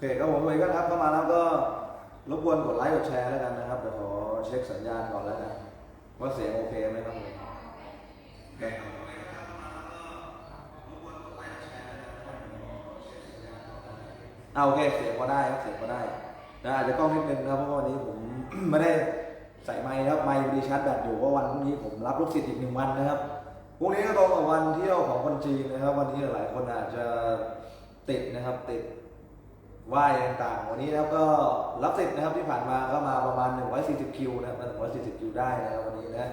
เคครับผมเลยก็ครับเข้ามาแล้วก็รบกวนกดไลค์กดแชร์แล้วกันนะครับเดี๋ยวขอเช็คสัญญาณก่อนแล้วกันว่าเสียงโอเคไหมครับผมนะครับเอาโอเคเสียงก็ได้ครับเสียงก็ได้นะอาจจะกล้องนิดนึงนะเพราะวันนี้ผมไม่ได้ใส่ไมค์ครับไมค์ดีชาร์จแบตอยู่เพราะวันพรุ่งนี้ผมรับลูกศิษย์อีกหนึ่งวันนะครับพรุ่งนี้ก็ตรงกับวันเที่ยวของคนจีนนะครับ วันนี้หลายคนอาจจะติดนะครับติด ไหว้ต่างๆ วันนี้แล้วก็รับสิทธิ์นะครับที่ผ่านมาก็มาประมาณ 140 คิวนะครับ140 คิวได้นะครับวันนี้นะ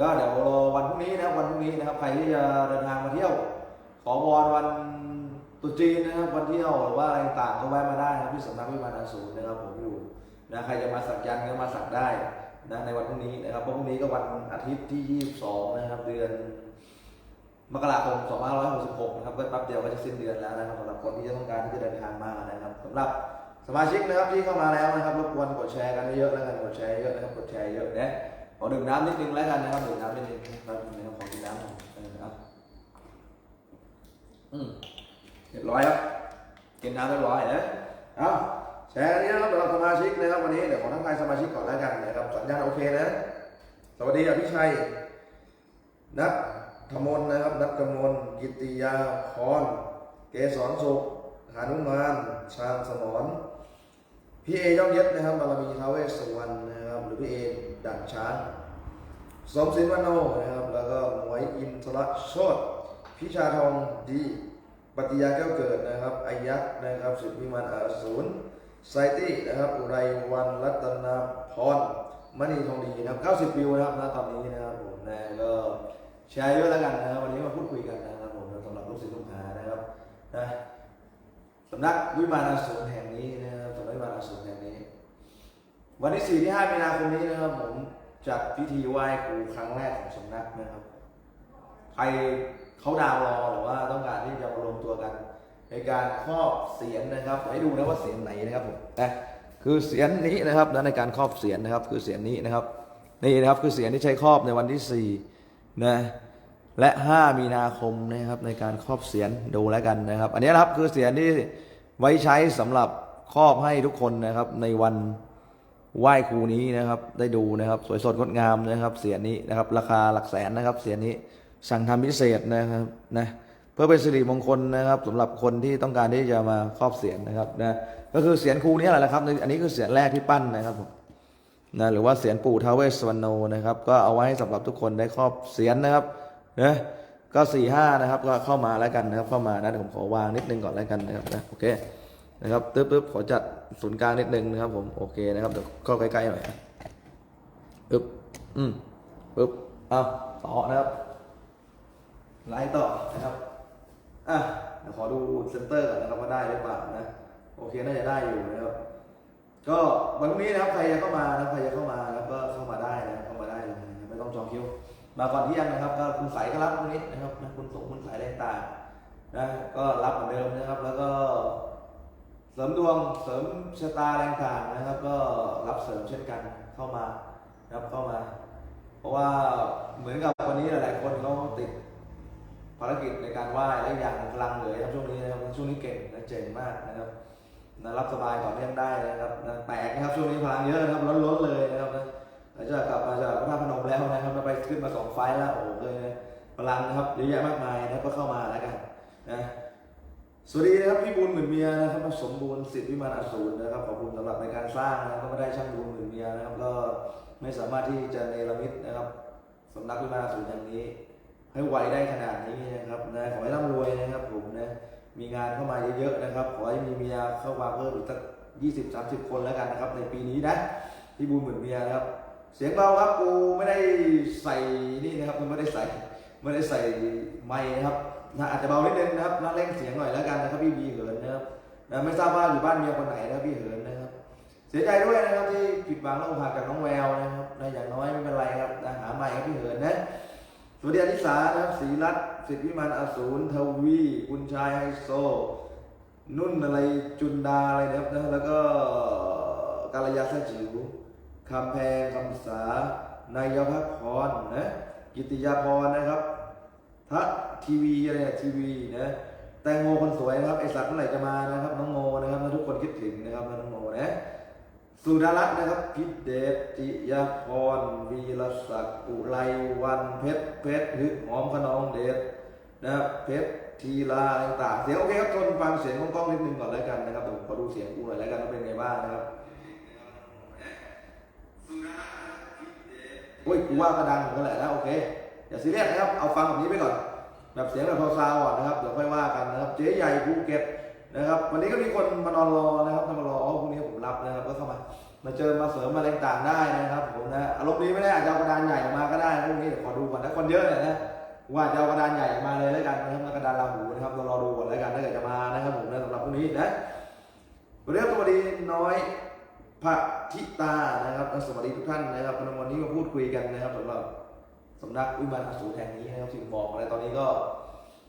ก็เดี๋ยวรอวันพรุ่งนี้นะวันพรุ่งนี้นะครับใครที่จะเดินทางมาเที่ยว ขอวอนวันตุจีนนะครับวันเที่ยวหรือว่าอะไรต่างก็แวะมาได้นะครับที่สำนักวิมานอสูรนะครับผมอยู่นะใครจะมาสักยันต์ก็มาสักได้นะในวันพรุ่งนี้นะครับเพราะพรุ่งนี้ก็วันอาทิตย์ที่ 22 นะครับเดือน มกราคม 2566 นะครับ ก็แป๊บเดียวก็จะสิ้นเดือนแล้วนะครับสำหรับคนที่จะต้องการที่จะเดินทางมานะครับสำหรับสมาชิกนะครับที่เข้ามาแล้วนะครับรบกวนกดแชร์กันเยอะแล้วกันกดแชร์เยอะนะครับกดแชร์เยอะนะขอดื่มน้ำนิดนึงแล้วกันนะครับดื่มน้ำนิดนึงนะครับขอกินน้ำหน่อยนะครับอืมเรียบร้อยครับกินน้ำเรียบร้อยนะเอาแชร์นี้นะครับสำหรับสมาชิกนะครับวันนี้เดี๋ยวขอทักทายสมาชิกก่อนแล้วกันนะครับสัญญาณโอเคนะสวัสดีอภิชัยนัท ธมนนะครับนัทกมลกิติยาพรเกสรสุขหานุมานชาญสมรพี่เอย่องเย็ดนะครับบารมีท้าวเวสสุวรรณนะครับหรือพี่เอด่านช้างสมศิลป์วันโนนะครับแล้วก็หมวยอินทรโชตพิชาทองดีปฏิยาแก้วเกิดนะครับอายักษ์นะครับสิทธิวิมานอาสูรไซตี้นะครับอุไรวันรัตนาพรมณีทองดีนะครับ90วิวนะครับณตอนนี้นะครับผมนะก็ แชร์เยอะแล้วกันนะครับวันนี้มาพูดคุยกันนะครับผมสำหรับลูกศิษย์ลูกหานะครับนะสำนักวิมานอสูรแห่งนี้นะครับสำนักวิมานอสูรแห่งนี้ วันที่4ที่5มีนาคมนี้นะครับผมจัดพิธีไหว้ครูครั้งแรกของสำนักนะครับ ใครเขาดาวรอหรือว่าต้องการที่จะมารวมตัวกัน ในการครอบเสียนนะครับเดี๋ยวให้ดูนะว่าเสียนไหนนะครับผมนะคือเสียนนี้นะครับนะในการครอบเสียนนะครับ คือเสียนนี้นะครับนี่นะครับคือเสียนที่ใช้ครอบในวันที่4 นะและ 5 มีนาคมนะครับในการครอบเสียนดูแล้วกันนะครับ อันนี้นะครับคือเสียนที่ไว้ใช้สำหรับครอบให้ทุกคนนะครับ ในวันไหว้ครูนี้นะครับ ได้ดูนะครับ สวยสดงดงามนะครับเสียนนี้นะครับ ราคาหลักแสนนะครับ เสียนนี้สั่งทำพิเศษนะครับนะเพื่อเป็นสิริมงคลนะครับสำหรับคนที่ต้องการที่จะมาครอบเสียนนะครับนะก็คือเสียนครูนี้แหละครับ อันนี้คือเสียนแรกที่ปั้นนะครับผม นะหรือว่าเสียนปู่ท้าเวสวรรณโนนะครับ ก็เอาไว้สำหรับทุกคนได้ครอบเสียนนะครับนะก็สี่ห้านะครับก็เข้ามาแล้วกันนะครับเข้ามานะผมขอวางนิดนึงก่อนแล้วกันนะครับนะโอเคนะครับตึ๊บตึ๊บขอจัดศูนย์กลางนิดนึงนะครับผมโอเคนะครับเดี๋ยวเข้าใกล้ๆหน่อยปึ๊บอืมปึ๊บเอาต่อนะครับไล่ต่อนะครับอะเดี๋ยวขอดูเซนเตอร์ก่อนนะครับว่าได้หรือเปล่านะโอเคน่าจะได้อยู่นะครับ ก็วันพรุ่งนี้นะครับใครจะเข้ามานะใครจะเข้ามาแล้วก็เข้ามาได้นะเข้ามาได้เลยไม่ต้องจองคิวมาก่อนเที่ยงนะครับก็คุณใสก็รับพรุ่งนี้นะครับนะคุณสงคุณใสอะไรต่างนะก็รับเหมือนเดิมนะครับ แล้วก็ เสริมดวงเสริมชะตาอะไรต่างนะครับ ก็รับเสริมเช่นกันเข้ามานะครับเข้ามา เพราะว่าเหมือนกับวันนี้หลายๆคนเขาติดภารกิจในการไหว้และอย่างพลังเหลือครับช่วงนี้นะครับช่วงนี้เก่งนะเจ๋งมากนะครับ นะรับสบายต่อเนื่องได้นะครับนะแปลกนะครับช่วงนี้พลังเยอะนะครับล้นๆเลยนะครับนะหลังจากกลับมาจากพระพนมแล้วนะครับไปขึ้นมาสองไฟล์แล้วโอ้โหเลยนะพลังนะครับเยอะแยะมากมายนะก็เข้ามาแล้วกันนะสวัสดีนะครับพี่บุญหมื่นเมียนะครับสมบูรณ์สิทธิวิมานอสูรนะครับขอบคุณสำหรับในการสร้างนะครับก็ไม่ได้ช่างบุญหมื่นเมียนะครับก็ไม่สามารถที่จะเนรมิตนะครับสำนักวิมานอสูรอย่างนี้ ให้ไหวได้ขนาดนี้นะครับนะขอให้ร่ำรวยนะครับผมนะ มีงานเข้ามาเยอะๆนะครับ ขอให้มีเมียเข้ามาเพิ่มอีกสักยี่สิบสามสิบคนแล้วกันนะครับ ในปีนี้นะพี่บูมเหมือนเมียนะครับ เสียงเบาครับกูไม่ได้ใส่นี่นะครับกูไม่ได้ใส่ไม่ได้ใส่ไม้นะครับนะอาจจะเบานิดนึงนะครับน่าเร่งเสียงหน่อยแล้วกันนะครับพี่บีเหินนะครับนะไม่ทราบว่าอยู่บ้านเมียคนไหนนะพี่เหินนะครับ เสียใจด้วยนะครับที่ผิดหวังแล้อกหักกับน้องแววนะครับนะอย่างน้อยไม่เป็นไรครับนะหาใหม่ครับพี่เหินนะ สวัสดีอนิสานะครับศรีรัตน์สิทธิวิมานอสูรทวีคุณชายไฮโซ นุ่นอะไรจุนดาอะไรนะครับนะแล้วก็กาลยาสจิ๋วคำแพงคำสานายพักพรนะกิติยาพรนะครับทะทีวีอะไรนะทีวีนะแตงโมคนสวยนะครับไอสัตว์เมื่อไหร่จะมานะครับน้องโมนะครับทุกคนคิดถึงนะครับน้องโมนะ สุดารัตน์นะครับพิเดชจิยาพรวีรศักดิ์อุไรวันเพชรเพชรฮึกหอมขนองเดชนะครับเพชรทีลาต่างๆเสียงโอเคครับทนฟังเสียงกล้องนิดนึงก่อนแล้วกันนะครับผมขอดูเสียงกูหน่อยแล้วกันว่าเป็นไงบ้างนะครับโอ้ยกูว่าก็ดังกันแหละนะโอเคอย่าซีเรียสนะครับเอาฟังแบบนี้ไปก่อน แบบเสียงแบบซาวๆก่อนนะครับเดี๋ยวค่อยว่ากันนะครับเจ๊ใหญ่ภูเก็ต นะครับ วันนี้ก็มีคนมานอนรอนะครับมานอนรอพรุ่งนี้ผมรับนะครับก็เข้ามา มาเจอมาเสริมมาอะไรต่างได้นะครับผมนะอารมณ์ดีไม่ได้อาจจะเอากระดานใหญ่มาก็ได้พรุ่งนี้เดี๋ยวขอดูก่อนถ้าคนเยอะเนี่ยนะว่าจะเอากระดานใหญ่มาเลยแล้วกันนะครับกระดานลาหูนะครับเรารอดูก่อนแล้วกันถ้าเกิดจะมานะครับผมนะสำหรับพรุ่งนี้นะวันนี้สวัสดีน้อยพระทิตานะครับสวัสดีทุกท่านนะครับวันนี้มาพูดคุยกันนะครับสำหรับสำนักวิมานอสูรแห่งนี้นะครับที่ผมบอกอะไรตอนนี้ก็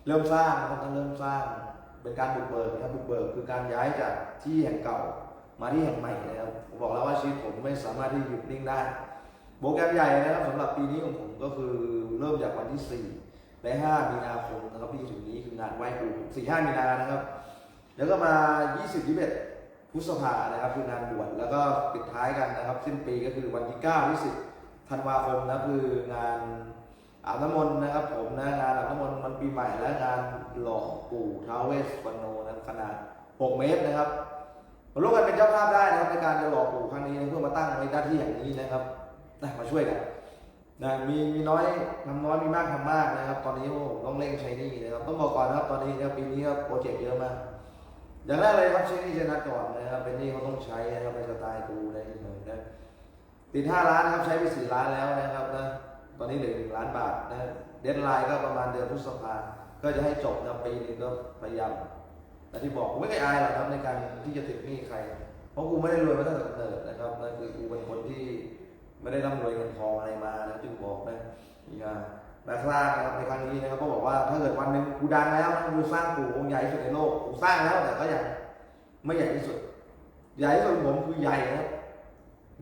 เริ่มสร้างนะครับต้องเริ่มสร้าง เป็นการบุกเบิกนะครับบุกเบิกคือการย้ายจากที่แห่งเก่ามาที่แห่งใหม่นะครับผมบอกแล้วว่าชีวิตผมไม่สามารถที่หยุดนิ่งได้ โปรแกรมใหญ่นะครับสำหรับปีนี้ของผมก็คือเริ่มจากวันที่ 4 และ 5 มีนาคมนะครับที่ถึงนี้คืองานไหว้ครู4 5มีนานะครับ แล้วก็มา 20 21พฤษภานะครับคืองานบวชแล้วก็ปิดท้ายกันนะครับ สิ้นปีก็คือวันที่9ที่10ธันวาคมนะคืองาน อาบน้ำมนต์นะครับผมนะงานอาบน้ำมนต์มันปีใหม่และงานหล่อปู่ท้าวเวสวรรณโนนะขนาด 6 เมตรนะครับมาร่วมกันเป็นเจ้าภาพได้นะครับในการจะหล่อปู่ครั้งนี้นะเพื่อมาตั้งในหน้าที่อย่างนี้นะครับนะมาช่วยกันนะมีมีน้อยทำน้อยมีมากทำมากนะครับ ตอนนี้ผมต้องเร่งใช้นี่นะครับต้องบอกก่อนนะครับตอนนี้นะปีนี้ก็โปรเจกต์เยอะมากอย่างแรกเลยครับใช้นี่ชนะก่อนนะครับเป็นนี่เขาต้องใช้นะครับเป็นสไตล์กูในที่หนึ่งนะติด5ล้านนะครับใช้ไป4ล้านแล้วนะครับนะ ตอนนี้เหลือ1ล้านบาทนะเดดไลน์ก็ประมาณเดือนพฤษภาก็จะให้จบนะปีนึงก็พยายามแต่ที่บอกกูไม่เคยอายหรอกครับในการที่จะติดหนี้ใคร เพราะกูไม่ได้รวยมาตั้งแต่กำเนิดนะครับนั่นคือกูเป็นคนที่ไม่ได้ร่ำรวยเงินทองอะไรมานะจึงบอกนะอย่าแต่สร้างนะครับในครั้งนี้นะครับก็บอกว่าถ้าเกิดวันหนึ่งกูดังแล้วกูสร้างปู่องค์ใหญ่ที่สุดในโลกกูสร้างแล้วแต่ก็ยังไม่ใหญ่ที่สุด ใหญ่ที่สุดผมคือใหญ่นะครับ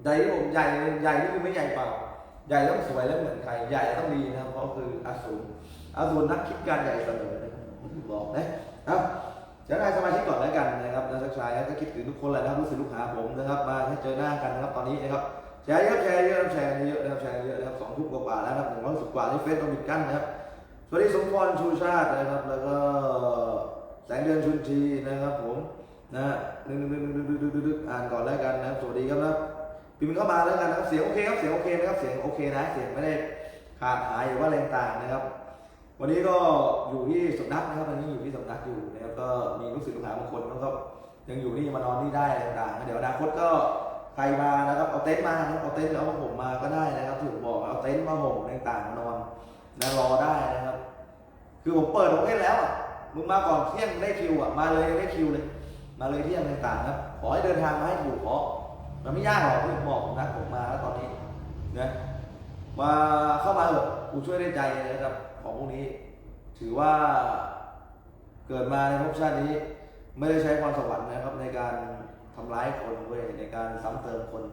ใหญ่ที่ผมใหญ่ใหญ่ที่คือไม่ใหญ่เปล่า ใหญ่ต้องสวยแล้วเหมือนใครใหญ่ต้องดีนะครับเพราะคืออสูรอสูรนักคิดการใหญ่เสมอนะครับบอกนะครับจะได้สมาชิกก่อนแล้วกันนะครับนักศึกษาก็คิดถึงทุกคนแหละนะครับรู้สึกลูกหาผมนะครับ มาให้เจอหน้ากันนะครับตอนนี้นะครับแชร์เยอะแชร์เยอะแชร์เยอะนะครับแชร์เยอะนะครับสองทุ่มกว่าแล้วนะครับหนึ่งร้อยสิบกว่าที่เฟซต้องปิดกั้นนะครับสวัสดีสมพรชูชาตินะครับ แล้วก็แสงเดือนชุนทีนะครับผมนะดึงดึงดึงดึงดึงดึงดึงอ่านก่อนแล้วกันนะครับสวัสดีครับนะ พิมพ์เข้ามาแล้วกันนะครับ เสียงโอเคครับ เสียงโอเคนะครับ เสียงโอเคนะ เสียงไม่ได้ขาดหายหรือว่าอะไรต่างนะครับ วันนี้ก็อยู่ที่สำนักนะครับตอนนี้อยู่ที่สำนักอยู่นะครับก็มีลูกศิษย์ลูกหาบางคนก็ยังอยู่นี่มานอนนี่ได้อะไรต่างๆ เดี๋ยวอนาคตก็ใครมานะครับเอาเต็นท์มานะครับเอาเต็นท์เอาผ้าห่มมาก็ได้นะครับที่ผมบอกเอาเต็นท์มาห่มต่างๆนอนนะรอได้นะครับ คือผมเปิดผมเล่นแล้วอะมึงมาก่อนเที่ยงได้คิวอะมาเลยได้คิวเลย มาเลยเที่ยงต่างๆครับขอให้เดินทางมาให้ถูกขอ มันไม่ยากหรอกที่ผมบอกผมนะผมมาแล้วตอนนี้นะมาเข้ามาเถอะกูช่วยได้ใจนะครับ ของพวกนี้ ถือว่าเกิดมาในภพชาตินี้ ไม่ได้ใช้ความสวรรค์นะครับ ในการทำร้ายคนเว้ยในการซ้ำเติมคน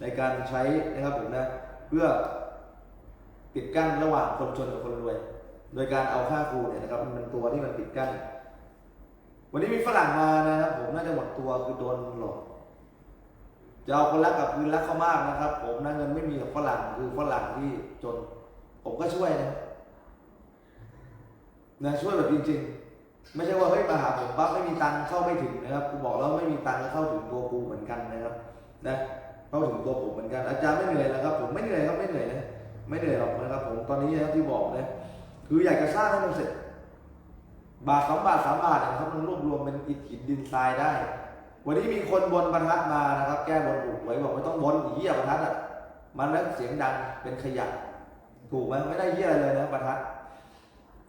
ในการใช้นะครับผมนะเพื่อปิดกั้นระหว่างคนจนกับคนรวย โดยการเอาค่าครูเนี่ยนะครับมันเป็นตัวที่มันปิดกั้น วันนี้มีฝรั่งมานะครับผมน่าจะหมดตัวคือโดนหลอก จะเอาคนรักกับคืนรักเขามากนะครับ ผมนะเงินไม่มีกับฝรั่งคือฝรั่งที่จน ผมก็ช่วยนะนะช่วยแบบจริง ๆ ไม่ใช่ว่าเฮ้ยมาหาผมปั๊บไม่มีตังค์เข้าไม่ถึงนะครับกูบอกแล้วไม่มีตังค์ก็เข้าถึงตัวกูเหมือนกันนะครับ นะเข้าถึงตัวผมเหมือนกันอาจารย์ไม่เหนื่อยนะครับ ผมไม่เหนื่อยครับไม่เหนื่อยนะไม่เหนื่อยหรอกนะครับ ผมตอนนี้นะครับที่บอกนะคืออยากจะสร้างให้มันเสร็จ บาทสองบาทสามบาทนะครับมันรวบรวมเป็นอิฐหินดินทรายได้ วันนี้มีคนบนประทัดมานะครับ แก้บนถูกไว้บอกไม่ต้องบนอีเหี้ยประทัดอะมันแล้วเสียงดังเป็นขยะถูกไหมไม่ได้เหี้ยอะไรเลยนะประทัด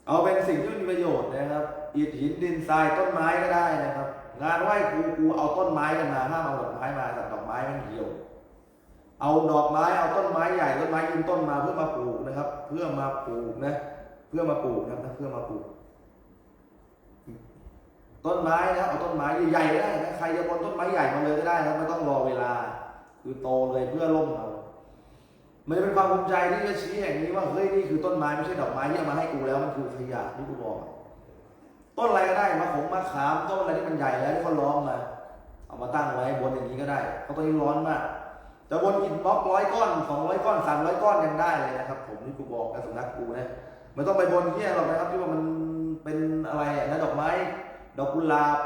เอาเป็นสิ่งที่มีประโยชน์นะครับอิฐหินดินทรายต้นไม้ก็ได้นะครับ งานไหว้ครูกูเอาต้นไม้กันมาห้ามเอาดอกไม้มาแต่ดอกไม้มันเหี่ยวเอาดอกไม้เอาต้นไม้ใหญ่ต้นไม้ยืนต้นมาเพื่อมาปลูกนะครับ เพื่อมาปลูกนะ เพื่อมาปลูกนะครับเพื่อมาปลูก ต้นไม้นะเอาต้นไม้ใหญ่ๆก็ได้นะใครจะบนต้นไม้ใหญ่มาเลยก็ได้นะไม่ต้องรอเวลา คือโตเลยเพื่อล่มเอามันจะเป็นความภูมิใจที่จะชี้แห่างนี้ว่าเฮ้ยนี่คือต้นไม้ไม่ใช่ดอกไม้ที่เอามาให้กูแล้วมันคือขยะที่กูบอกต้นอะไรก็ได้มะขงมะขามต้นอะไรที่มันใหญ่แล้วที่เขาล้อมมาเอามาตั้งไว้บนอย่างนี้ก็ได้เพราะตอนนี้ร้อนมากจะบนอินบล็อกร้อยก้อนสองร้อยก้อนสามร้อยก้อนยังได้เลยนะครับ ผมนี่กูบอกกับสำนักกูนะไม่ต้องไปบนที่หรอกนะครับที่ว่ามันเป็นอะไรนะดอกไม้ ดอกกุหลาบ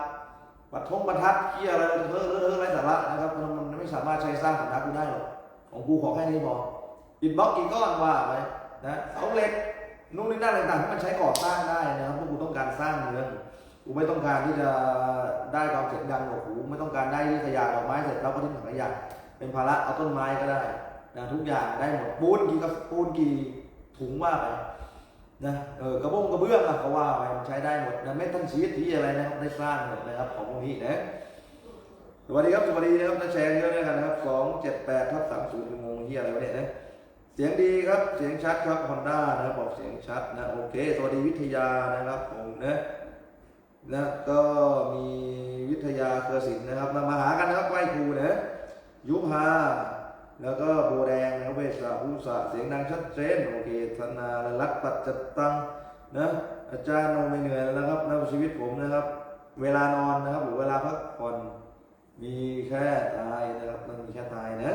ปัดทงประทัดเที่ยอะไรเฮ้อเฮ้อเฮ้อไรสาระนะครับมันไม่สามารถใช้สร้างสำนักกูได้หรอกของกูขอแค่นี้พออินบล็อกกี่ก้อนว่าไปนะเสาเหล็กนู่นนี่นั่นอะไรต่างๆที่มันใช้ก่อสร้างได้นะครับพวกกูต้องการสร้างเมืองกูไม่ต้องการที่จะได้ความเสียงดังของหูไม่ต้องการได้ขยะดอกไม้เสร็จแล้วก็ทิ้งถังขยะเป็นภาระเอาต้นไม้ก็ได้นะทุกอย่างได้หมดปูนกี่กระปูนกี่ถุงว่าไป นะเออกระบงกระเบื้องอะก็ว่าไปใช้ได้หมดนะเม็ดทั้งชีสที่อะไรนะครับได้สร้างหมดนะครับของพวกนี้นะสวัสดีครับสวัสดีนะครับนะแชร์เยอะด้วยกันนะครับสองเจ็ดแปดทับสามศูนย์งงเฮียอะไรวะเนี่ยนะเสียงดีครับเสียงชัดครับฮอนด้านะครับบอกเสียงชัดนะโอเคสวัสดีวิทยานะครับผมนะนะก็มีวิทยาเครือศิลป์นะครับมามาหากันนะครับไหว้ครูนะยุพา แล้วก็โบแดงนะครับเวสาภูสะเสียงดังชัดเจนโอเคธนารัตน์ปัจจตังนะอาจารย์โนไม่เหนื่อยแล้วนะครับนะชีวิตผมนะครับ เวลานอนนะครับ หรือเวลาพักผ่อนมีแค่ตายนะครับมันมีแค่ตายนะ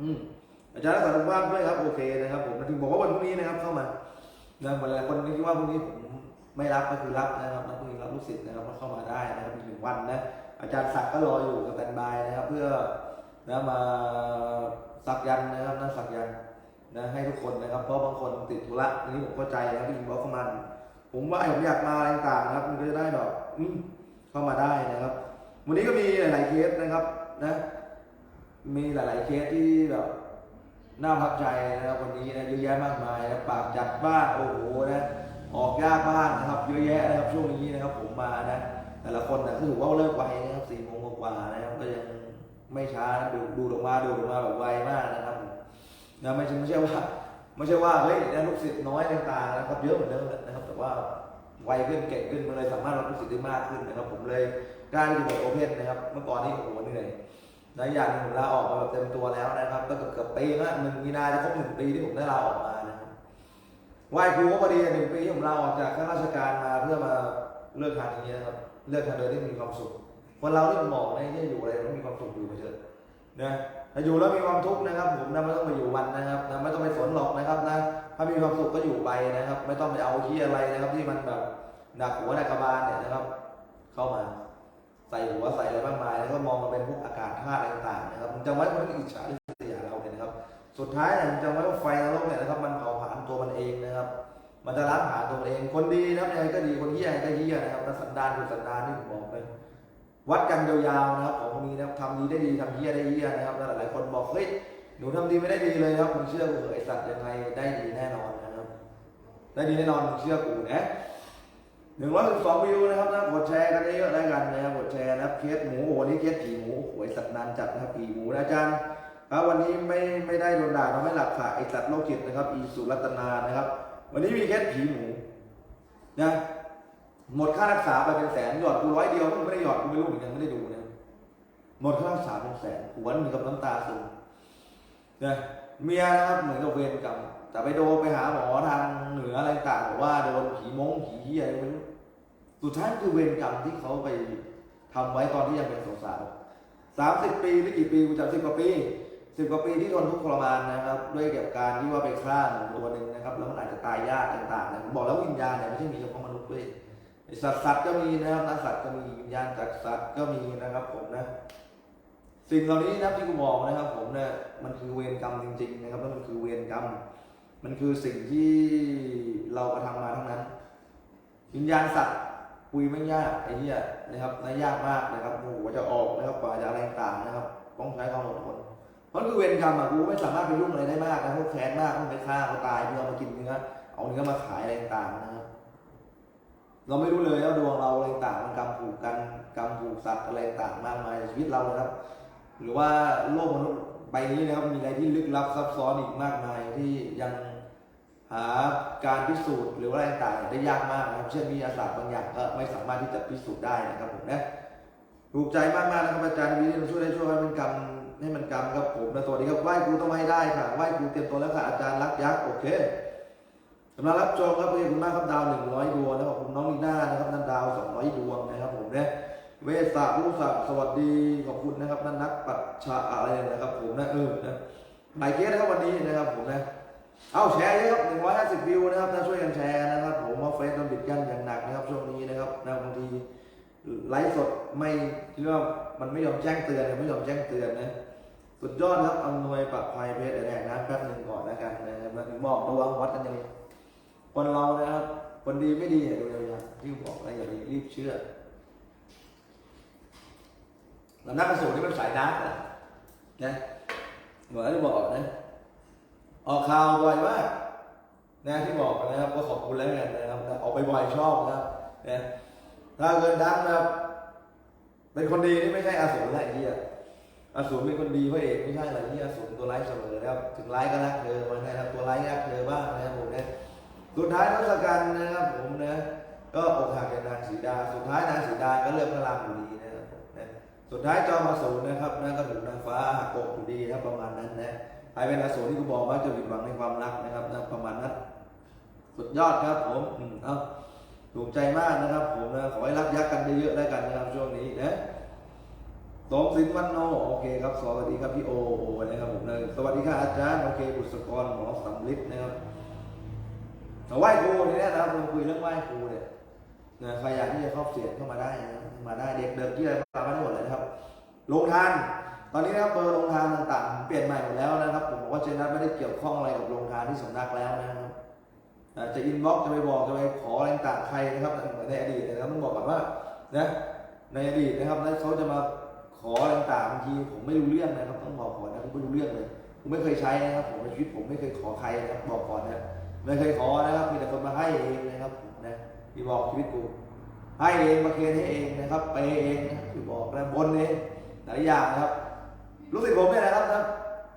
อืมอาจารย์รักษาสุขภาพด้วยครับโอเคนะครับ ผมถึงบอกว่าวันพรุ่งนี้นะครับ เข้ามานะหลายคนคิดว่าพรุ่งนี้ผมไม่รับก็คือรับนะครับนะพรุ่งนี้รับลูกศิษย์นะครับมาเข้ามาได้นะครับอีกหนึ่งวันนะอาจารย์ศักดิ์ก็รออยู่สแตนบายนะครับ เพื่อ นะมาสักยันนะครับนะสักยันนะให้ทุกคนนะครับ เพราะบางคนติดธุระอันนี้ผมเข้าใจนะครับพี่อินบอกเข้ามาผมว่าผมอยากมาอะไรต่างๆนะครับมันก็จะได้แบบเข้ามาได้นะครับ วันนี้ก็มีหลายๆเคสนะครับนะ มีหลาย ๆเคสที่แบบน่าประทับใจนะครับวันนี้นะเยอะแยะมากมายนะปากจัดบ้างโอ้โหนะออกยากบ้างนะครับเยอะแยะนะครับช่วงนี้นะครับ ผมมานะแต่ละคนนะก็ถือว่าเลิกไวนะครับสี่โมงกว่านะครับก็ยัง ไม่ช้านะดูดูออกมาดูออกมาแบบไวมากนะครับนะไม่ใช่ไม่ใช่ว่าไม่ใช่ว่าเฮ้ยนะลูกศิษย์น้อยต่างๆนะครับเยอะเหมือนเดิมนะครับ แต่ว่าไวขึ้นเก่งขึ้นมันเลยสามารถรับลูกศิษย์ได้มากขึ้นนะครับ ผมเลยกล้าที่จะเปิดโอเพนนะครับ เมื่อก่อนนี่โอ้โหเหนื่อยนะอย่างหนึ่งผมลาออกมาแบบเต็มตัวแล้วนะครับก็เกือบเกือบปีละหนึ่งมีนาจะครบหนึ่งปีที่ผมได้ลาออกมานะครับไหว้ครูก็พอดีหนึ่งปีที่ผมลาออกจากข้าราชการมาเพื่อมาเลือกทางนี้นะครับเลือกทางเดินที่มีความสุข คนเราที่ผมบอกนะที่อยู่อะไรมันมีความสุขอยู่ไปเถอะนะถ้าอยู่แล้วมีความทุกข์นะครับ ผมนะไม่ต้องไปอยู่วันนะครับนะไม่ต้องไปสนหรอกนะครับนะถ้ามีความสุขก็อยู่ไปนะครับ ไม่ต้องไปเอาที่อะไรนะครับ ที่มันแบบหนักหัวหนักกระบาลเนี่ยนะครับ เข้ามาใส่หัวใส่อะไรมากมายแล้วก็มองมันเป็นพวกอากาศธาตุอะไรต่างๆนะครับมันจำไว้มันอิจฉาริษยาเราเนี่ยนะครับ สุดท้ายเนี่ยมันจำไว้ว่าไฟนรกเนี่ยนะครับ มันเผาผลาญตัวมันเองนะครับ มันจะล้างผลาญตัวเอง คนดีนะครับยังไงก็ดีคนเหี้ยยังไงก็เหี้ยนะครับแล้วสันดานคือสันดานที่ผมบอกไป วัดกันยาวๆนะครับของพวกนี้นะครับทำดีได้ดีทำเหี้ยได้เหี้ยนะครับแล้วหลายๆคนบอกเฮ้ยหนูทำดีไม่ได้ดีเลยครับมึงเชื่อกูเหอะไอสัตว์ยังไงได้ดีแน่นอนนะครับ ได้ดีแน่นอนมึงเชื่อกูนะหนึ่งร้อยสิบสองวิวนะครับนะกดแชร์กันเยอะๆแล้กันนะครับกดแชร์นะครับเคสหมูโอ้โหนี่เคสผีหมูหวยสัตว์นานจัดนะครับผีหมูนะอาจารย์ครับวันนี้ไม่ไม่ได้โดนด่าทำให้หลับค่ะไอสัตว์โรคจิตนะครับ อีสุรัตนานะครับ วันนี้มีเคสผีหมูนะ หมดค่ารักษาไปเป็นแสนหยอดกูร้อยเดียวก็ไม่ได้หยอดกูไม่รู้เหมือนกันไม่ได้ดูนะหมดค่ารักษาเป็นแสนหัวมันมีกับน้ำตาซึมนะเมียนะครับเหมือนกับเวรกรรมแต่ไปโดนไปหาหมอทางเหนืออะไรต่างบอกว่าโดนผีมงผีเหี้ยอะไรไม่รู้สุดท้ายคือเวรกรรมที่เขาไปทำไว้ตอนที่ยังเป็นสาวสามสิบปีหรือกี่ปีกูจำสิบกว่าปีสิบกว่าปีที่ทนทุกข์ทรมานนะครับ ด้วยเกี่ยวกับการที่ว่าไปฆ่าหนูตัวหนึ่งนะครับ แล้วมันอาจจะตายยากต่างๆนะผมบอกแล้ววิญญาณเนี่ยไม่ใช่มีเฉพาะมนุษย์ด้วย สัตว์สัตว์ก็มีนะครับนะสัตว์ก็มีวิญญาณจากสัตว์ก็มีนะครับ ผมนะ สิ่งเหล่านี้นะที่กูบอกนะครับ ผมเนี่ยมันคือเวรกรรมจริง ๆ นะครับแล้วมันคือเวรกรรม มันคือสิ่งที่เรากระทำมาทั้งนั้น วิญญาณสัตว์คุยไม่ยากไอ้เหี้ยนะครับนะยากมากนะครับโอ้โหกว่าจะออกนะครับกว่าจะอะไรต่างๆนะครับต้องใช้ความอดทนเพราะคือเวรกรรมอะกูไม่สามารถไปยุ่งอะไรได้มากนะพวกแค้นมากต้องไปฆ่าเขาตายเพื่อเอามากินเนื้อเอาเนื้อมาขายอะไรต่างๆนะ เราไม่รู้เลยว่าดวงเราอะไรต่างมันกรรมผูกกันกรรมผูกสัตว์อะไรต่างมากมายในชีวิตเรานะครับ หรือว่าโลกมนุษย์ใบนี้นะครับมีอะไรที่ลึกลับซับซ้อนอีกมากมายที่ยังหาการพิสูจน์หรือว่าอะไรต่างได้ยากมากนะครับ เช่นวิทยาศาสตร์บางอย่างก็ไม่สามารถที่จะพิสูจน์ได้นะครับผมนะถูกใจมากๆนะครับอาจารย์วิทย์ช่วยได้ช่วยให้มันกรรมให้มันกรรมครับผมนะสวัสดีครับไหว้ครูต้องให้ได้ค่ะไหว้ครูเตรียมตัวแล้วค่ะอาจารย์รักยักษ์โอเค สำหรับรับชมครับขอบคุณมากครับดาวหนึ่งร้อยดวงนะครับขอบคุณน้องลีน่านะครับนันดาวสองร้อยดวงนะครับผมเนี่ยเวสาผู้ศักสวัสดีขอบคุณนะครับนันนักปัจฉาอะไรนะครับ ผมนะเออนะหมายเกียรนะครับวันนี้นะครับผมนะเอาแชร์เยอะครับหนึ่งร้อยห้าสิบวิวนะครับนะช่วยกันแชร์นะครับผมว่าเฟซมันบิดกันอย่างหนักนะครับช่วงนี้นะครับนะบางทีไลฟ์สดไม่เรื่อมันไม่ยอมแจ้งเตือนไม่ยอมแจ้งเตือนนะสุดยอดครับอำนวยปลอดภัยเพชรแดงนะแป๊บหนึ่งก่อนแล้วกันนะครับแล้วถึงบอกระวังวัดกันยังไง คนเรานะครับคนดีไม่ดีอย่าดูยาวๆที่บอกนะอย่าไปรีบเชื่อแล้วนักกระสุนนี่มันสายดาร์กนะนะเหมือนที่บอกนะ ออกข่าวบ่อยมากนะที่บอกนะครับก็ขอบคุณแล้วกันนะครับออกไปบ่อยชอบนะครับนะถ้าเกินดังนะครับเป็นคนดีนี่ไม่ใช่อาสูรอะไรที่อะอสูรเป็นคนดีพระเอกไม่ใช่อะไรที่อสูรตัวร้ายเสมอนะครับ ถึงร้ายก็รักเธอมานะครับตัวร้ายรักเธอบ้างนะครับผมนะ สุดท้ายทศกัณฐ์นะครับผมนะก็อกหักจากนางสีดา สุดท้ายนางสีดาก็เลือกพระรามอยู่ดีนะครับนะสุดท้ายจอมอสูรนะครับนั่นก็ถูกนางฟ้าหักอกอยู่ดีนะประมาณนั้นนะใครเป็นอสูรที่กูบอกว่าจะผิดหวังในความรักนะครับนะประมาณนั้นสุดยอดครับผมอืมเอาถูกใจมากนะครับผมนะขอให้รักยักกันเยอะๆแล้วกันนะครับช่วงนี้นะสมศิลป์วันโนโอเคครับสวัสดีครับพี่โอโอนะครับผมนะสวัสดีครับอาจารย์โอเคบุษกรหมอสำลิดนะครับ ไหว้ครูเนี่ยนะครับเราคุยเรื่องไหว้ครูเนี่ยนะใครอยากที่จะเข้าเสียงเข้ามาได้นะมาได้เด็กเดิมที่อะไรมาได้หมดเลยนะครับลงทาน ตอนนี้นะครับเบอร์ลงทานต่างๆ เปลี่ยนใหม่หมดแล้วนะครับ ผมบอกว่าเจนัทไม่ได้เกี่ยวข้องอะไรกับลงทานที่สำนักแล้วนะครับจะอินบ็อกจะไปบอกจะไปขออะไรต่างๆใครนะครับเหมือนในอดีตนะครับต้องบอกก่อนว่านะในอดีตนะครับแล้วเขาจะมาขออะไรต่างบางทีผมไม่รู้เรื่องนะครับต้องบอกก่อนนะผมไม่รู้เรื่องเลยผมไม่เคยใช้นะครับผมในชีวิตผมไม่เคยขอใครนะครับบอกก่อนนะ ไม่เคยขอนะครับมีแต่คนมาให้เองนะครับนะที่บอกชีวิตกูให้เองมาเคนให้เองนะครับไปเองนะที่บอกนะบนเองหลายอย่างนะครับ รู้สึกผมเนี่ยนะครับนะ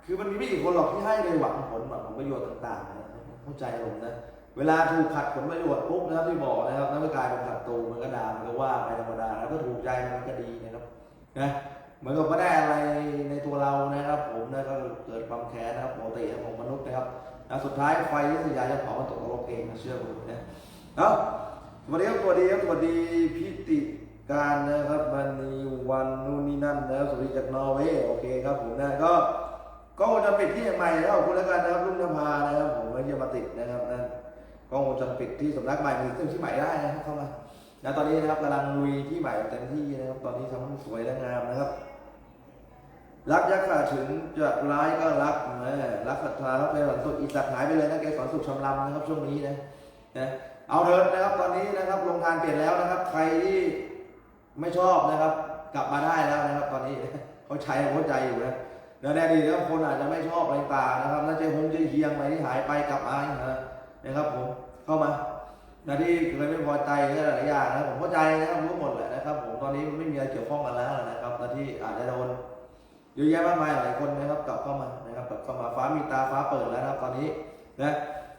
คือมันมีไม่กี่คนหรอกที่ให้โดยหวังผลหวังผลประโยชน์ต่างๆนะเข้าใจผมนะเวลาถูกขัดผลประโยชน์ปุ๊บนะครับที่บอกนะครับนั่นก็กลายเป็นศัตรูมันก็ด่ามันก็ว่าไปธรรมดาแล้วก็ถูกใจมันก็ดีนะครับนะเหมือนกับไม่ได้อะไรในตัวเรานะครับ ผมนะก็เกิดความแค้นนะครับปกติของมนุษย์นะครับ นะสุดท้ายไฟที่สุยาจะเผามันตกนรกเองนะเชื่อผมนะเอาสวัสดีครับสวัสดีครับสวัสดีพิติการนะครับมันนีวันนู่นนี่นั่นนะครับสวัสดีจากนอร์เวย์โอเคครับผมนะก็ก็วงจรปิดที่ใหม่แล้วขอบคุณแล้วกันนะครับลุงนภานะครับผมไม่จะมาติดนะครับนะกล้องวงจรปิดที่สำนักใหม่มีเครื่องที่ใหม่ได้นะครับเข้ามานะตอนนี้นะครับกำลังลุยที่ใหม่เต็มที่นะครับตอนนี้ทำให้สวยและงามนะครับ รักยักษ์ขาถึงจะร้ายก็รักรักศรัทธารับไปสอนสุขอีสักหายไปเลยนะแกสอนสุขชำรำนะครับช่วงนี้นะนะเอาเถิดนะครับตอนนี้นะครับโรงทานเปลี่ยนแล้วนะครับ ใครที่ไม่ชอบนะครับ กลับมาได้แล้วนะครับ ตอนนี้เขาใช้เข้าใจอยู่นะแล้วในอดีแล้วคนอาจจะไม่ชอบอะไรต่างนะครับน่าจะหงจะเฮียงอะไรที่หายไปกลับมานะครับผมเข้ามานะที่เคยไม่พอใจเรื่องหลายอย่างนะผมเข้าใจนะครับรู้หมดแหละนะครับ ผมตอนนี้มันไม่มีอะไรเกี่ยวข้องกันแล้วนะครับนะที่อาจจะโดน เยอะแยะมากมายหลายคนนะครับกลับเข้ามานะครับกลับเข้ามาฟ้ามีตาฟ้าเปิดแล้วนะครับ ตอนนี้นะ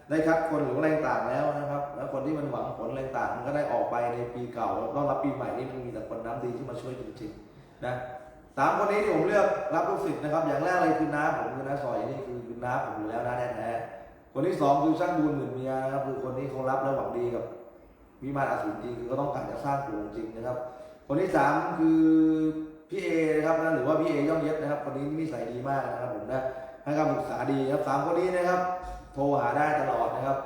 ได้คัดคนหรืออะไรต่างแล้วนะครับ แล้วคนที่มันหวังผลอะไรต่างมันก็ได้ออกไปในปีเก่าแล้วก็รับปีใหม่นี่มันมีแต่คนน้ำดีที่มาช่วยจริงๆนะสามคนนี้ที่ผมเลือกรับลูกศิษย์นะครับ อย่างแรกเลยคือน้าผมคือน้าซอยนี่คือคือน้าผมอยู่แล้วน้าแท้ๆคนที่สองคือช่างบุญหมื่นเมียนะครับคือคนที่เขารับแล้วหวังดีกับวิมานอสูรจริงคือก็ต้องการจะสร้างปู่จริงนะครับ คนที่สามคือ พี่เอนะครับนะหรือว่าพี่เอย่องเย็ดนะครับคนนี้นิสัยดีมากนะครับผมนะให้คำปรึกษาดีครับสามคนนี้นะครับ โทรหาได้ตลอดนะครับ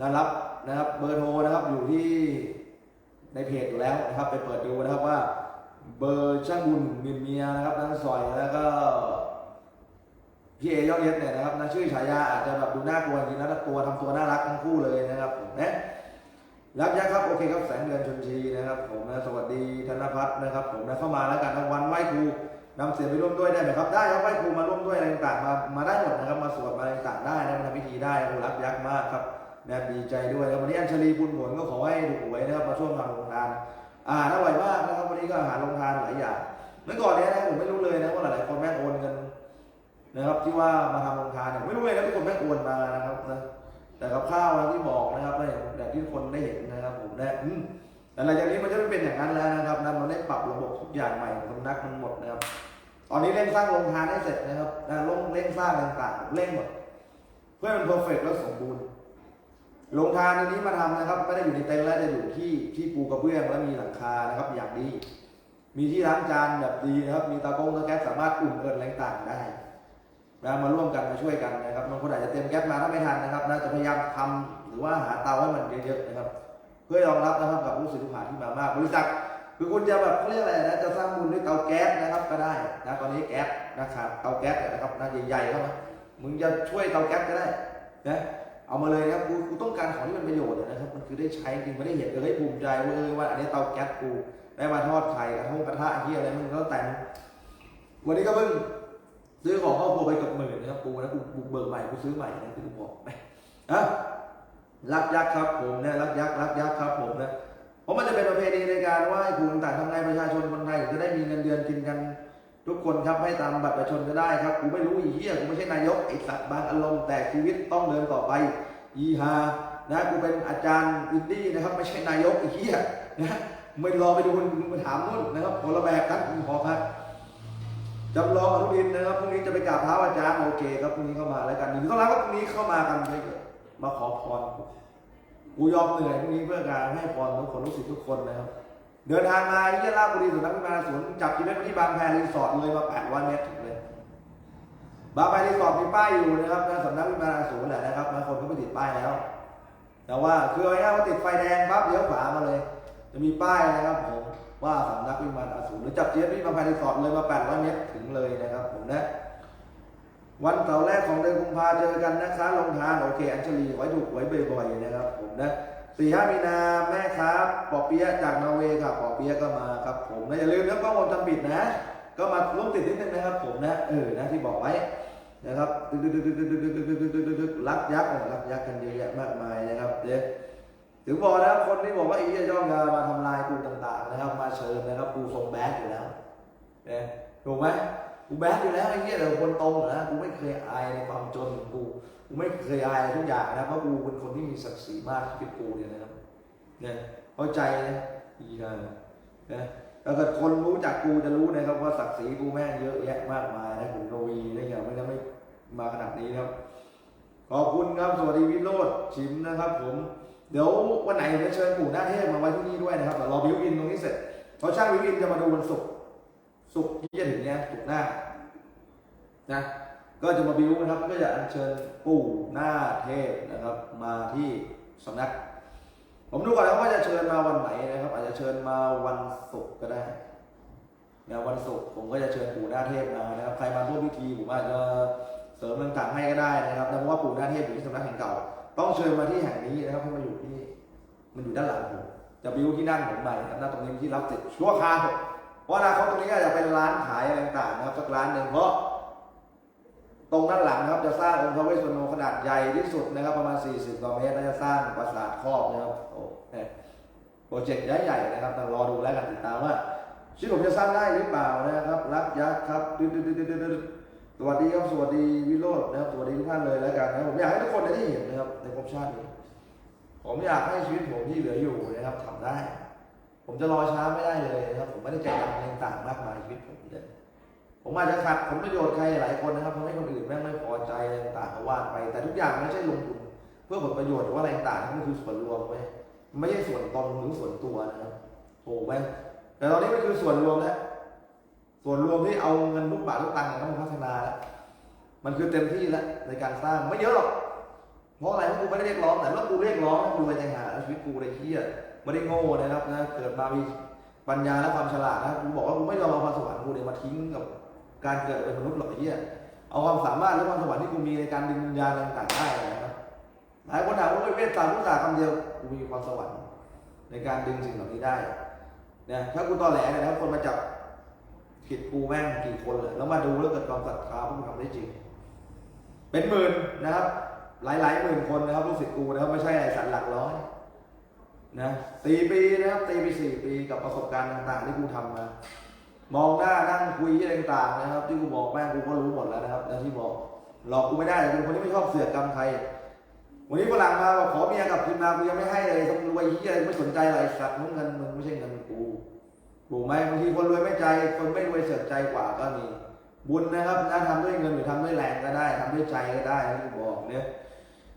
นะรับนะครับเบอร์โทรนะครับอยู่ที่ในเพจอยู่แล้วนะครับ ไปเปิดดูนะครับว่า เบอร์ช่างบุญมินเมียนะครับนั่งซอยแล้วก็พี่เอย่องเย็ดเนี่ยนะครับนะชื่อฉายาอาจจะแบบดูน่ากลัวจริงๆนะแต่ตัวทำตัวน่ารักทั้งคู่เลยนะครับผมนะ รับยักครับโอเคครับแสงเดือนชนชีนะครับ ผมนะสวัสดีธนพัฒน์นะครับ ผมนะเข้ามาแล้วกันรางวัลไหว้ครูนำเสียงไปร่วมด้วยได้ไหมครับได้ครับไหว้ครูมาร่วมด้วยอะไรต่างๆมามาได้หมดนะครับมาสวดมาอะไรต่างๆได้นะมาทำพิธีได้รักยักษ์มากครับนะดีใจด้วยแล้ววันนี้อัญชลีบุญผลก็ขอให้ถูกหวยนะครับมาช่วงทางโรงทานอ่าน่าไหวมากนะครับวันนี้ก็อาหารโรงทานหลายอย่างเมื่อก่อนเนี้ยนะผมไม่รู้เลยนะว่าหลายๆคนแม่งโอนเงินนะครับที่ว่ามาทำโรงทานเนี่ยไม่รู้เลยนะทุกคนแม่งโอนมานะครับนะ แต่กับข้าวนะที่บอกนะครับได้แบบที่คนได้เห็นนะครับ ผมได้อืมแต่หลังจากนี้มันจะไม่เป็นอย่างนั้นแล้วนะครับนั้นมันได้ปรับระบบทุกอย่างใหม่สำนักมันหมดนะครับ ตอนนี้เร่งสร้างโรงทานให้เสร็จนะครับนะลงเร่งสร้างต่างๆเร่งหมดเพื่อมันเพอร์เฟกต์และสมบูรณ์โรงทานอันนี้มาทำนะครับไม่ได้อยู่ในเต็นท์แล้วจะอยู่ที่ที่ปูกระเบื้องและมีหลังคานะครับอย่างดี มีที่ล้างจานแบบดีนะครับ มีตากงตะแก๊สสามารถอุ่นเอินอะไรต่างได้ นะมาร่วมกันมาช่วยกันนะครับบางคนอาจจะเตรียมแก๊สมาถ้าไม่ทันนะครับน่าจะพยายามทำหรือว่าหาเตาให้มันเยอะๆนะครับ เพื่อรองรับนะครับกับลูกศิษย์ลูกหาที่มามากบริษัทคือคุณจะแบบเขาเรียกอะไรนะจะสร้างบุญด้วยเตาแก๊สนะครับก็ได้นะตอนนี้แก๊สนะครับเตาแก๊สเนี่ยนะครับน่าใหญ่ๆเข้ามามึงจะช่วยเตาแก๊สก็ได้นะเอามาเลยนะครับกูกูต้องการของที่มันประโยชน์นะครับมันคือได้ใช้จริงไม่ได้เห็นเออให้ภูมิใจว่าเออว่าอันนี้เตาแก๊สกูได้มาทอดไข่กระทงกระทะเฮียอะไรมึงก็แต่งวันนี้ก็เพิ่ง ซื้อของเข้าครัวไปกับหมื่นนะครับกูนะกูบุกเบิกใหม่กูซื้อใหม่นะคือกูบอกไปอะรักยักษ์ครับผมนี่ยรักยักษ์รักยักษ์ครับผมนะเพราะมันจะเป็นประเพณีในการไหว้ครูต่างทำไงประชาชนคนไทยถึงจะได้มีเงินเดือนกินกันทุกคนครับให้ตามบัตรประชาชนก็ได้ครับกูไม่รู้อีเหี้ยกูไม่ใช่นายกไอสัตว์บางอารมณ์แต่ชีวิตต้องเดินต่อไปอีฮานะกูเป็นอาจารย์อินดี้นะครับ ไม่ใช่นายกไอ้เหี้ยนะไม่รอไปดูมึงไปถามนู่นนะครับคนละแบบกันคุณพอครับ จำลองอนุทินนะครับพรุ่งนี้จะไปกราบเท้าอาจารย์โอเคครับพรุ่งนี้เข้ามาแล้วกันยินดีต้อนรับครับพรุ่งนี้เข้ามากันเยมาขอพรกูยอมเหนื่อยพรุ่งนี้เพื่อการให้พรทุกคนลูกศิษย์ทุกคนนะครับ เดินทางมาที่ราบุรีสุนทรพิมานสวนจับจีเวสไปที่บางแพรีสอร์ทเลยมา800เมตรถึงเลยบางแพรีสอร์ทมีป้ายอยู่นะครับในสำนักพิมาสูนแหละนะครับบางคนก็ไม่ติดป้ายแล้ว แต่ว่าคือเอาง่ายๆว่าติดไฟแดงปั๊บเลี้ยวขวามาเลย จะมีป้ายนะครับผม ว่าสำนักวิมานอสูรหรือจับเจี๊ยบที่มาภายในสอดเลยมา800เมตรถึงเลยนะครับผมนะ วันเสาร์แรกของเดือนกุมภาเจอกันนะคะลงทานโอเค อัญชลีไว้ถูกไว้บ่อยๆนะครับผมนะสี่ห้ามีนาแม่ครับปอเปียจากนอร์เวย์ครับปอเปียก็มาครับผมนะอย่าลืมนะกล้องวงจรปิดนะ ก็มาร่วมติดนิดนึงนะครับผมนะเออนะที่บอกไว้นะครับรักยักษ์รักยักษ์กันเยอะแยะมากมายนะครับเด็ก ถึงบอกนะครับคนที่บอกว่าอ้เหี้ยย่องจะมาทำลายกูต่าง ๆ นะครับ มาเชิญนะครับกูทรงแบดอยู่แล้วเนี่ยถูกไหมกูแบดอยู่แล้วไอ้เหี้ยแต่คนตรงนะกูไม่เคยอายในความจนของกูกูไม่เคยอายทุกอย่างนะเพราะกูเป็นคนที่มีศักดิ์ศรีมากชีวิตกูเนี่ยนะครับเนี่ยเข้าใจนะดีกันะถ้าเกิดคนรู้จักกูจะรู้นะครับว่าศักดิ์ศรีกูแม่งเยอะแยะมากมายนะผมโรวีได้อย่างไม่ได้ไม่มาขนาดนี้นะครับขอบคุณครับสวัสดีวิโรธชิมนะครับ ผม เดี๋ยววันไหนผมจะเชิญปู่หน้าเทพมาไว้ที่นี่ด้วยนะครับแต่รอบิวอินตรงนี้เสร็จเพราะช่างบิวอินจะมาดูวันศุกร์สุกร์ที่จะถึงเนี้ยสุกร์หน้านะก็จะมาบิวนะครับก็จะอัญเชิญปู่หน้าเทพนะครับ มาที่สำนัก ผมดูก่อนแล้วว่าจะเชิญมาวันไหนนะครับ อาจจะเชิญมาวันศุกร์ก็ได้นะวันศุกร์ผมก็จะเชิญปู่หน้าเทพมานะครับใครมาร่วมพิธีผมอาจจะเสริมต่างๆให้ก็ได้นะครับเพราะว่าปู่หน้าเทพอยู่ที่สำนักแห่งเก่า ต้องเชิญมาที่แห่งนี้นะครับให้มาอยู่ที่นี่มันอยู่ด้านหลังผมจะบิวที่นั่งผมใหม่นะครับตรงนี้ที่รับเสร็จชั่วคราวเพราะอนาคตตรงนี้ก็จะเป็นร้านขายอะไรต่างๆนะครับสักร้านหนึ่งเพราะตรงด้านหลังนะครับจะสร้างองค์พระเวสสุวรรขนาดใหญ่ที่สุดนะครับ ประมาณ 40กว่าเมตรและจะสร้างปราสาทครอบนะครับโอ้เนี่ยโปรเจกต์ใหญ่ๆนะครับแต่รอดูแล้วกันติดตามว่าชีวิตผมจะสร้างได้หรือเปล่านะครับ รักยักษ์ครับดึ๊ดดึ๊ดดึ๊ดดึ๊ดดึ๊ดส วัสดีครับสวัสดีวิโรจน์นะครับสวัสดีทุกท่านเลยแล้วกันนะผมอยากให้ทุกคนได้เห็นนะครับในภพชาตินี้ผมอยากให้ชีวิตผมที่เหลืออยู่นะครับทำได้ ผมจะรอช้าไม่ได้เลยนะครับ ผมไม่ได้ใจดำอะไรต่างๆมากมายชีวิตผมเลยผมอาจจะขัดผลประโยชน์ใครหลายคนนะครับทำให้คนอื่นแม่งไม่พอใจอะไรต่างๆก็ว่าไป แต่ทุกอย่างไม่ใช่ลงทุนเพื่อผลประโยชน์หรือว่าอะไรต่างๆมันคือส่วนรวมไว้ยไม่ใช่ส่วนตนหรือส่วนตัวนะครับถูกไหมแต่ตอนนี้มันคือส่วนรวมแล้ว ส่วนรวมที่เอาเงินทุกบาททุกตังค์เข้ามาพัฒนาแล้วมันคือเต็มที่แล้วในการสร้างไม่เยอะหรอกเพราะอะไรเพราะกูไม่ได้เรียกร้องแต่เมื่อกูเรียกร้องกูไปใจหาชีวิตกูเลยเครียดไม่ได้โง่นะครับนะเกิดมามีปัญญาและความฉลาดนะกูบอกว่ากูไม่ยอมเอาความสวรรค์กูเนี่ยมาทิ้งกับการเกิดเป็นมนุษย์หรอกไอ้เหี้ยเอาความสามารถและความสวรรค์ที่กูมีในการดึงวิญญาณอะไรต่างๆได้นะครับหลายคนถามว่าเฮ้ยเวทตาพุทธาคำเดียวกูมีความสวรรค์ในการดึงสิ่งเหล่านี้ได้นะถ้ากูตอแหลเนี่ยนะครับคนมาจับ ผิดกูแม่งกี่คนเลยแล้วมาดูแล้วเกิดความศรัทธาพวกกูทำได้จริง เป็นหมื่นนะครับ หลายๆหมื่นคนนะครับลูกศิษย์กูนะครับไม่ใช่ไอ้สันหลักร้อยนะสี่ปีนะครับตีไปสี่ปีกับประสบการณ์ต่าง ๆ ที่กูทำมา มองหน้านั่งคุยอะไรต่างๆนะครับ ที่กูบอกแม่งกูก็รู้หมดแล้วนะครับแล้วที่บอกหลอกกูไม่ได้กูเป็นคนที่ไม่ชอบเสือกกรรมใครวันนี้ฝรั่งมาบอกขอเมียกับคืนมากูยังไม่ให้เลยต้องรวยที่อะไรไม่สนใจอะไรสัตว์มึงเงินมึงไม่ใช่เงินกู ถูกไหมบางทีคนรวยไม่ใจ คนไม่รวยเสือกใจกว่าก็มี บุญนะครับนะทำด้วยเงินหรือทำด้วยแรงก็ได้ทำด้วยใจก็ได้ที่บอกเนี่ย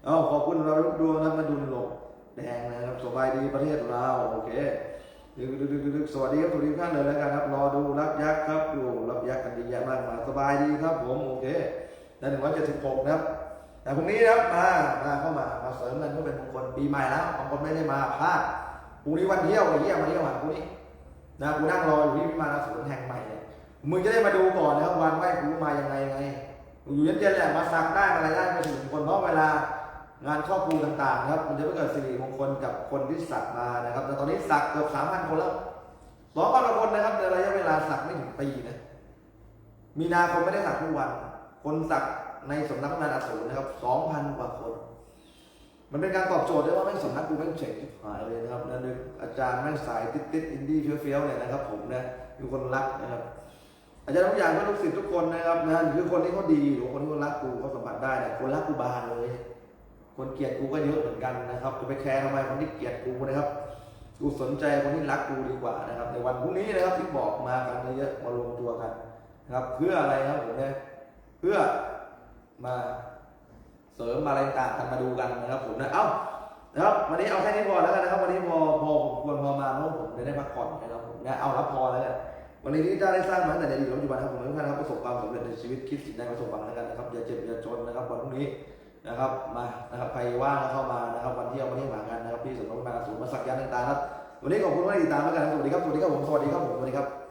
เอาขอบคุณเราทุกดวงนะมาดุลหลบแดงนะครับสบายดีประเทศเราโอเคดึกดึกดึกสวัสดีครับทุกท่านเลยแล้วกันครับ รอดูรักยักษ์ครับดูรักยักษ์กันดีแยะมากมายสบายดีครับผมโอเคได้หนึ่งร้อยเจ็ดสิบหกนะครับแต่พรุ่งนี้นะครับมามาเข้ามามาเสริมกันเพื่อเป็นมงคลปีใหม่แล้วบางคนไม่ได้มาพลาดพรุ่งนี้วันเที่ยวไอ้เหี้ยมาเที่ยวมาพรุ่งนี้ นะกูนั่งรออยู่ที่พิมานอสูรแห่งใหม่เนี่ยมึงจะได้มาดูก่อนนะครับวันไหวกูมายังไงไงอยู่เย็นๆแหละมาสักได้มาอะไรได้เป็นสิริมงคลเพราะเวลางานครอบครัวต่างๆนะครับ มันจะไม่เกิดสิริมงคลกับคนที่สักมานะครับ แต่ตอนนี้สักเกือบสามพันคนแล้วสองพันคนนะครับในระยะเวลาสักไม่ถึงปีนะมีนาคมไม่ได้สักทุกวัน คนสักในสำนักงานอสูรนะครับสองพันกว่าคน มันเป็นการตอบโจทย์ได้ว่าแม่งสำนักกูแม่งเจ๋งชิบหายเลยนะครับนั่นคืออาจารย์แม่งสายติดติดอินดี้เฟี้ยวๆเนี่ยนะครับ ผมนะมีคนรักนะครับ อาจารย์ทุกอย่างก็ลูกศิษย์ทุกคนนะครับนะคือคนที่เขาดีหรือคนที่เขารักกูเขาสัมผัสได้เนี่ยคนรักกูบานเลย คนเกลียดกูก็เยอะเหมือนกันนะครับจะไปแคร์ทำไมคนที่เกลียดกูนะครับกูสนใจคนที่รักกูดีกว่านะครับ ในวันพรุ่งนี้นะครับที่บอกมากันเยอะมารวมตัวกันนะครับ เพื่ออะไรครับผมเนี่ยเพื่อมา เสริมอะไรต่างกันมาดูกันนะครับผมนะเอ้านะครับวันนี้เอาแค่นี้พอแล้วกันนะครับ วันนี้พอพอผมควรพอมาเพราะผมจะได้พักผ่อนนะครับผมนะเอารับพอแล้วกันวันนี้ที่จ้าได้สร้างมาตั้งแต่ในอดีตปัจจุบันครับผมทุกท่านครับประสบความสำเร็จในชีวิตคิดสิ่งใดประสบความแล้วกันนะครับอย่าเจ็บอย่าจนนะครับวันพรุ่งนี้นะครับมานะครับใครว่างก็เข้ามานะครับวันที่ยววันที่หมากันนะครับที่สวนนกนาศูนย์มาสักยันต์ต่างๆครับวันนี้ขอบคุณที่ติดตามแล้วกันสวัสดีครับสวัสดีครับผมสวัสดีครับผมสวัสดีครับ